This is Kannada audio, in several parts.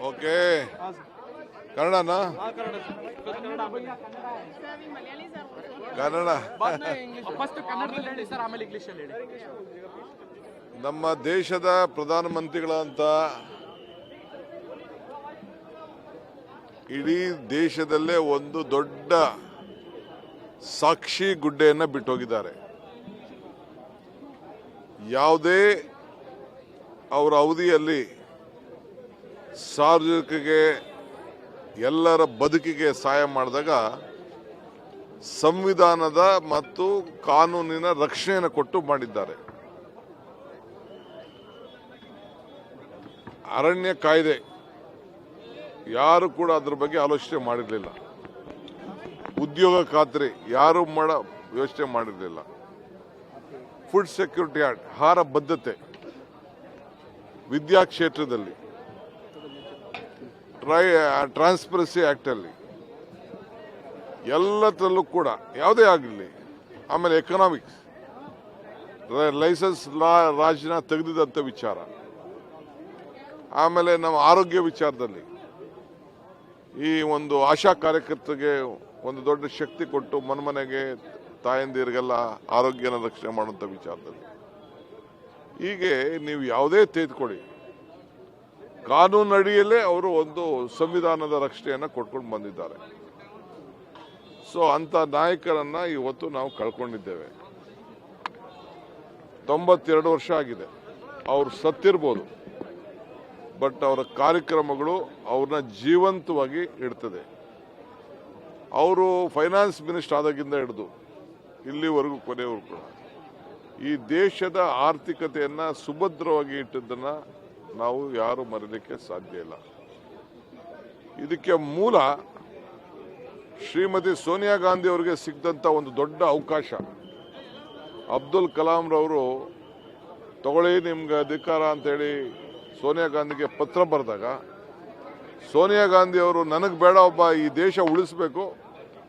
ಓಕೆ. ಕನ್ನಡನಾ? ಕನ್ನಡ. ನಮ್ಮ ದೇಶದ ಪ್ರಧಾನಮಂತ್ರಿಗಳಂತ ಇಡೀ ದೇಶದಲ್ಲೇ ಒಂದು ದೊಡ್ಡ ಸಾಕ್ಷಿ ಗುಡ್ಡೆಯನ್ನು ಬಿಟ್ಟೋಗಿದ್ದಾರೆ. ಯಾವುದೇ ಅವರ ಅವಧಿಯಲ್ಲಿ ಸಾರ್ವಜನಿಕರಿಗೆ ಎಲ್ಲರ ಬದುಕಿಗೆ ಸಹಾಯ ಮಾಡಿದಾಗ ಸಂವಿಧಾನದ ಮತ್ತು ಕಾನೂನಿನ ರಕ್ಷಣೆಯನ್ನು ಕೊಟ್ಟು ಮಾಡಿದ್ದಾರೆ. ಅರಣ್ಯ ಕಾಯ್ದೆ ಯಾರು ಕೂಡ ಅದ್ರ ಬಗ್ಗೆ ಆಲೋಚನೆ ಮಾಡಿರಲಿಲ್ಲ. ಉದ್ಯೋಗ ಖಾತ್ರಿ ಯಾರು ಮಾಡ ವ್ಯವಸ್ಥೆ ಮಾಡಿರಲಿಲ್ಲ. ಫುಡ್ ಸೆಕ್ಯೂರಿಟಿ ಆಕ್ಟ್ ಆಹಾರ ಬದ್ಧತೆ ವಿದ್ಯಾ ಕ್ಷೇತ್ರದಲ್ಲಿ ಟ್ರೈ ಟ್ರಾನ್ಸ್ಪರೆನ್ಸಿ ಆ್ಯಕ್ಟಲ್ಲಿ ಎಲ್ಲದರಲ್ಲೂ ಕೂಡ, ಯಾವುದೇ ಆಗಲಿ, ಆಮೇಲೆ ಎಕನಾಮಿಕ್ಸ್ ಲೈಸೆನ್ಸ್ ಲಾ ರಾಜಿನ ತೆಗೆದಿದ್ದಂಥ ವಿಚಾರ. ಆಮೇಲೆ ನಮ್ಮ ಆರೋಗ್ಯ ವಿಚಾರದಲ್ಲಿ. ಈ ಒಂದು ಆಶಾ ಕಾರ್ಯಕರ್ತರಿಗೆ ಒಂದು ದೊಡ್ಡ ಶಕ್ತಿ ಕೊಟ್ಟು ಮನೆಮನೆಗೆ ತಾಯಂದಿರಿಗೆಲ್ಲ ಆರೋಗ್ಯನ ರಕ್ಷಣೆ ಮಾಡುವಂಥ ವಿಚಾರದಲ್ಲಿ. ಹೀಗೆ ನೀವು ಯಾವುದೇ ತೆಗೆದುಕೊಳ್ಳಿ. ಕಾನೂನು ಅಡಿಯಲ್ಲೇ ಅವರು ಒಂದು ಸಂವಿಧಾನದ ರಕ್ಷಣೆಯನ್ನು ಕೊಟ್ಕೊಂಡು ಬಂದಿದ್ದಾರೆ. ಸೊ ಅಂಥ ನಾಯಕರನ್ನ ಇವತ್ತು ನಾವು ಕಳ್ಕೊಂಡಿದ್ದೇವೆ. ತೊಂಬತ್ತೆರಡು ವರ್ಷ ಆಗಿದೆ. ಅವರು ಸತ್ತಿರ್ಬೋದು. ಬಟ್ ಅವರ ಕಾರ್ಯಕ್ರಮಗಳು ಅವ್ರನ್ನ ಜೀವಂತವಾಗಿ ಇಡ್ತದೆ. ಅವರು ಫೈನಾನ್ಸ್ ಮಿನಿಸ್ಟರ್ ಆದಾಗಿಂದ ಹಿಡಿದು ಇಲ್ಲಿವರೆಗೂ ಕೊನೆಯವರೆಗೂ ಕೂಡ ಈ ದೇಶದ ಆರ್ಥಿಕತೆಯನ್ನು ಸುಭದ್ರವಾಗಿ ಇಟ್ಟದ್ದನ್ನು ನಾವು ಯಾರು ಮರೀಲಿಕ್ಕೆ ಸಾಧ್ಯ ಇಲ್ಲ. ಇದಕ್ಕೆ ಮೂಲ ಶ್ರೀಮತಿ ಸೋನಿಯಾ ಗಾಂಧಿ ಅವರಿಗೆ ಸಿಕ್ಕಿದಂಥ ಒಂದು ದೊಡ್ಡ ಅವಕಾಶ. ಅಬ್ದುಲ್ ಕಲಾಂರವರು ತಗೊಳ್ಳಿ ನಿಮ್ಗೆ ಅಧಿಕಾರ ಅಂತೇಳಿ ಸೋನಿಯಾ ಗಾಂಧಿಗೆ ಪತ್ರ ಬರೆದಾಗ, ಸೋನಿಯಾ ಗಾಂಧಿ ಅವರು ನನಗೆ ಬೇಡ, ಒಬ್ಬ ಈ ದೇಶ ಉಳಿಸ್ಬೇಕು,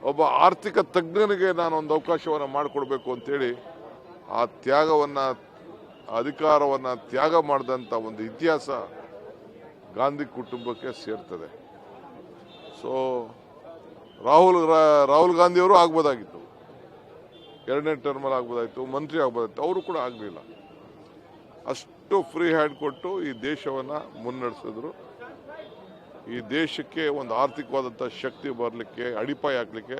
ಒಬ್ಬ ಆರ್ಥಿಕ ತಜ್ಞನಿಗೆ ನಾನು ಒಂದು ಅವಕಾಶವನ್ನು ಮಾಡಿಕೊಡ್ಬೇಕು ಅಂತೇಳಿ ಆ ತ್ಯಾಗವನ್ನು ಅಧಿಕಾರವನ್ನು ತ್ಯಾಗ ಮಾಡಿದಂಥ ಒಂದು ಇತಿಹಾಸ ಗಾಂಧಿ ಕುಟುಂಬಕ್ಕೆ ಸೇರ್ತದೆ. ಸೊ ರಾಹುಲ್ ರಾಹುಲ್ ಗಾಂಧಿಯವರು ಆಗ್ಬೋದಾಗಿತ್ತು. ಎರಡನೇ ಟರ್ಮಲ್ಲಿ ಆಗ್ಬೋದಾಗಿತ್ತು ಮಂತ್ರಿ ಆಗ್ಬೋದಾಗಿತ್ತು ಅವರು ಕೂಡ ಆಗಲಿಲ್ಲ. ಅಷ್ಟು ಫ್ರೀ ಹ್ಯಾಂಡ್ ಕೊಟ್ಟು ಈ ದೇಶವನ್ನು ಮುನ್ನಡೆಸಿದ್ರು. ಈ ದೇಶಕ್ಕೆ ಒಂದು ಆರ್ಥಿಕವಾದಂಥ ಶಕ್ತಿ ಬರಲಿಕ್ಕೆ, ಅಡಿಪಾಯ ಹಾಕಲಿಕ್ಕೆ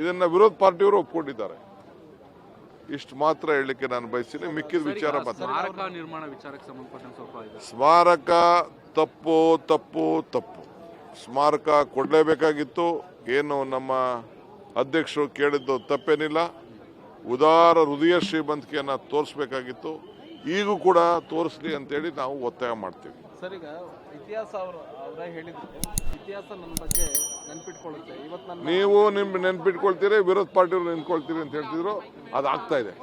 ಇದನ್ನು ವಿರೋಧ ಪಾರ್ಟಿಯವರು ಒಪ್ಕೊಂಡಿದ್ದಾರೆ. ಇಷ್ಟು ಮಾತ್ರ ಹೇಳಲಿಕ್ಕೆ ನಾನು ಬಯಸ್ತೀನಿ. ಮಿಕ್ಕಿದ ವಿಚಾರ ಮಾತಾಡ್ತೀನಿ ಸ್ಮಾರಕ ತಪ್ಪು ತಪ್ಪು ತಪ್ಪು. ಸ್ಮಾರಕ ಕೊಡಲೇಬೇಕಾಗಿತ್ತು. ಏನು ನಮ್ಮ ಅಧ್ಯಕ್ಷರು ಕೇಳಿದ್ದು ತಪ್ಪೇನಿಲ್ಲ. ಉದಾರ ಹೃದಯ ಶ್ರೀಮಂತಿಕೆಯನ್ನು ತೋರಿಸ್ಬೇಕಾಗಿತ್ತು. ಈಗೂ ಕೂಡ ತೋರಿಸ್ಲಿ ಅಂತೇಳಿ ನಾವು ಒತ್ತಾಯ ಮಾಡ್ತೀವಿ. ಸರ್ ಈಗ ಇತಿಹಾಸ ಅವರು ಅವರೇ ಹೇಳಿದ್ರು. ಇತಿಹಾಸ ನನ್ನ ಬಗ್ಗೆ ನೆನ್ಪಿಟ್ಕೊಳ್ಳುತ್ತೆ. ಇವತ್ತು ನೀವು ನಿಮ್ ನೆನ್ಪಿಟ್ಕೊಳ್ತೀರಿ ವಿರೋಧ ಪಾರ್ಟಿಯವರು ನೆನ್ಕೊಳ್ತೀರಿ ಅಂತ ಹೇಳ್ತಿದ್ರು. ಅದು ಆಗ್ತಾ ಇದೆ